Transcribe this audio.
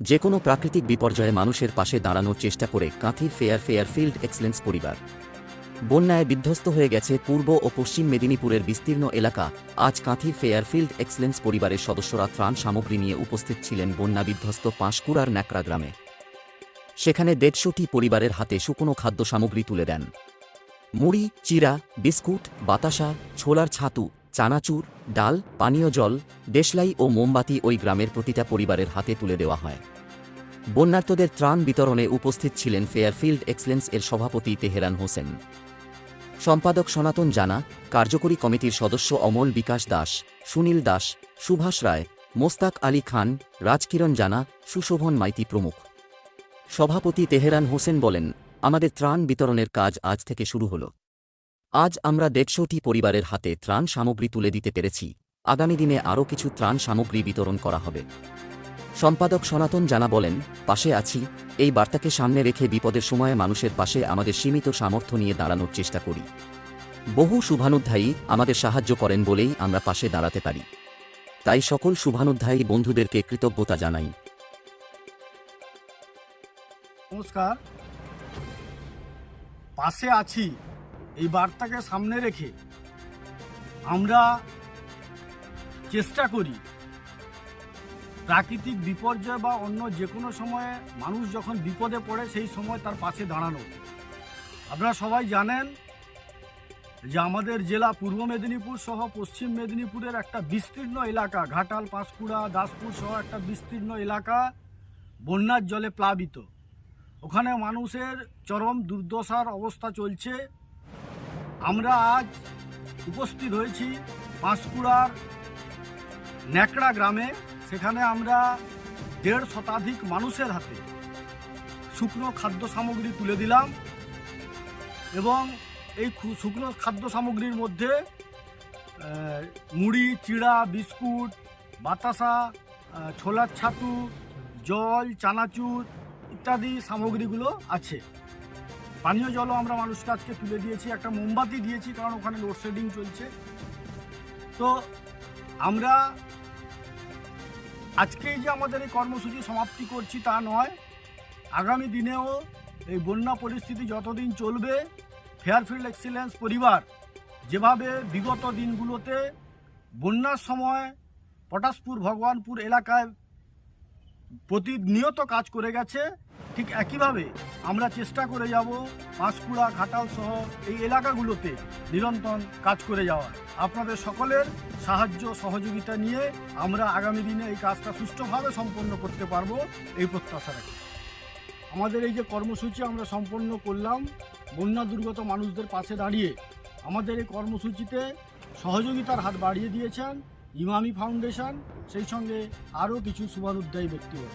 যে কোনো প্রাকৃতিক বিপর্যয়ে মানুষের পাশে দাঁড়ানোর চেষ্টা করে কাঁথির ফেয়ার ফেয়ার ফিল্ড এক্সেলেন্স পরিবার। বন্যায় বিধ্বস্ত হয়ে গেছে পূর্ব ও পশ্চিম মেদিনীপুরের বিস্তীর্ণ এলাকা। আজ কাঁথির ফেয়ারফিল্ড এক্সেলেন্স পরিবারের সদস্যরা ত্রাণ সামগ্রী নিয়ে উপস্থিত ছিলেন বন্যা বিধ্বস্ত পাঁশকুড়ার ন্যাকড়া গ্রামে। সেখানে দেড়শোটি পরিবারের হাতে শুকনো খাদ্য সামগ্রী তুলে দেন। মুড়ি, চিরা, বিস্কুট, বাতাসা, ছোলার ছাতু চানাচুর, ডাল, পানীয় জল, দেশলাই ও মোমবাতি ওই গ্রামের প্রতিটা পরিবারের হাতে তুলে দেওয়া হয়। বন্যার্তদের ত্রাণ বিতরণে উপস্থিত ছিলেন ফেয়ারফিল্ড এক্সেলেন্স এর সভাপতি তেহেরান হোসেন। সম্পাদক সনাতন জানা, কার্যকরী কমিটির সদস্য অমল বিকাশ দাস, সুনীল দাস, সুভাষ রায়, মোস্তাক আলী খান, রাজকিরণ জানা, সুশোভন মাইতি প্রমুখ। সভাপতি তেহেরান হোসেন বলেন, আমাদের ত্রাণ বিতরণের কাজ আজ থেকে শুরু হল। আজ আমরা দেড়শোটি পরিবারের হাতে ত্রাণ সামগ্রী তুলে দিতে পেরেছি। আগামী দিনে আরও কিছু ত্রাণ সামগ্রী বিতরণ করা হবে। সম্পাদক সনাতন জানা বলেন, পাশে আছি। এই বার্তাকে সামনে রেখে বিপদের সময়ে মানুষের পাশে আমাদের সীমিত সামর্থ্য নিয়ে দাঁড়ানোর চেষ্টা করি। বহু শুভানুধ্যায়ী আমাদের সাহায্য করেন বলেই আমরা পাশে দাঁড়াতে পারি। তাই সকল শুভানুধ্যায়ী বন্ধুদেরকে কৃতজ্ঞতা জানাই। নমস্কার। পাশে আছি। এই বার্তাকে সামনে রেখে আমরা চেষ্টা করি প্রাকৃতিক বিপর্যয় বা অন্য যে কোনো সময়ে মানুষ যখন বিপদে পড়ে, সেই সময় তার পাশে দাঁড়ানো। আপনারা সবাই জানেন যে আমাদের জেলা পূর্ব মেদিনীপুর সহ পশ্চিম মেদিনীপুরের একটা বিস্তীর্ণ এলাকা, ঘাটাল, পাঁশকুড়া, দাসপুর সহ একটা বিস্তীর্ণ এলাকা বন্যার জলে প্লাবিত। ওখানে মানুষের চরম দুর্দশার অবস্থা চলছে। আমরা আজ উপস্থিত হয়েছি পাঁশকুড়ার ন্যাকড়া গ্রামে। সেখানে আমরা দেড় শতাধিক মানুষের হাতে শুকনো খাদ্য সামগ্রী তুলে দিলাম এবং এই শুকনো খাদ্য সামগ্রীর মধ্যে মুড়ি, চিড়া, বিস্কুট, বাতাসা ছোলার ছাতু, জল, চানাচুর ইত্যাদি সামগ্রীগুলো আছে। পানীয় জলও আমরা মানুষকে আজকে তুলে দিয়েছি, একটা মোমবাতি দিয়েছি, কারণ ওখানে লোডশেডিং চলছে। তো আমরা আজকেই যে আমাদের এই কর্মসূচি সমাপ্তি করছি তা নয়, আগামী দিনেও এই বন্যা পরিস্থিতি যতদিন চলবে ফেয়ারফিল্ড এক্সিলেন্স পরিবার যেভাবে বিগত দিনগুলোতে বন্যার সময় পটাশপুর, ভগবানপুর এলাকায় প্রতিনিয়ত কাজ করে গেছে ঠিক একইভাবে আমরা চেষ্টা করে যাব পাঁশকুড়া, ঘাটাল সহ এই এলাকাগুলোতে নিরন্তর কাজ করে যাওয়ার। আপনাদের সকলের সাহায্য, সহযোগিতা নিয়ে আমরা আগামী দিনে এই কাজটা সুষ্ঠুভাবে সম্পন্ন করতে পারব এই প্রত্যাশা রাখি। আমাদের এই যে কর্মসূচি আমরা সম্পন্ন করলাম, বন্যা দুর্গত মানুষদের পাশে দাঁড়িয়ে আমাদের এই কর্মসূচিতে সহযোগিতার হাত বাড়িয়ে দিয়েছেন ইমামি ফাউন্ডেশন, সেই সঙ্গে আরও কিছু শুভানুদ্দায়ী ব্যক্তিগত